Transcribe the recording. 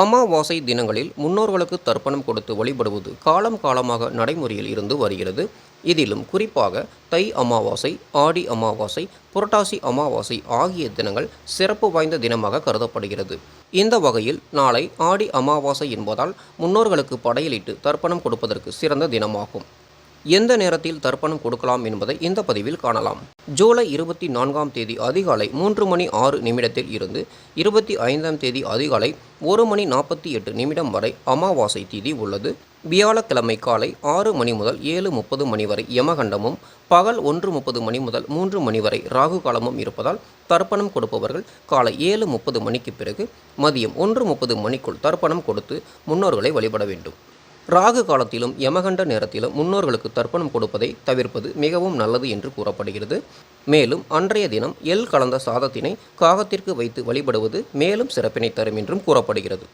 அமாவாசை தினங்களில் முன்னோர்களுக்கு தர்ப்பணம் கொடுத்து வழிபடுவது காலம் காலமாக நடைமுறையில் இருந்து வருகிறது. இதிலும் குறிப்பாக தை அமாவாசை ஆடி அமாவாசை புரட்டாசி அமாவாசை ஆகிய தினங்கள் சிறப்பு வாய்ந்த தினமாக கருதப்படுகிறது. இந்த வகையில் நாளை ஆடி அமாவாசை என்பதால் முன்னோர்களுக்கு படையலிட்டு தர்ப்பணம் கொடுப்பதற்கு சிறந்த தினமாகும். எந்த நேரத்தில் தர்ப்பணம் கொடுக்கலாம் என்பதை இந்த பதிவில் காணலாம். ஜூலை இருபத்தி நான்காம் தேதி அதிகாலை மூன்று மணி ஆறு நிமிடத்தில் இருந்து இருபத்தி ஐந்தாம் தேதி அதிகாலை ஒரு மணி நாற்பத்தி எட்டு நிமிடம் வரை அமாவாசை தேதி உள்ளது. வியாழக்கிழமை காலை ஆறு மணி முதல் ஏழு முப்பது மணி வரை யமகண்டமும் பகல் ஒன்று முப்பது மணி முதல் மூன்று மணி வரை ராகு காலமும் இருப்பதால் தர்ப்பணம் கொடுப்பவர்கள் காலை ஏழு முப்பது மணிக்கு பிறகு மதியம் ஒன்று முப்பது மணிக்குள் தர்ப்பணம் கொடுத்து முன்னோர்களை வழிபட வேண்டும். ராகு காலத்திலும் யமகண்ட நேரத்திலும் முன்னோர்களுக்கு தர்ப்பணம் கொடுப்பதை தவிர்ப்பது மிகவும் நல்லது என்று கூறப்படுகிறது. மேலும் அன்றைய தினம் எல் கலந்த சாதத்தினை காகத்திற்கு வைத்து வழிபடுவது மேலும் சிறப்பினை தரும் என்றும் கூறப்படுகிறது.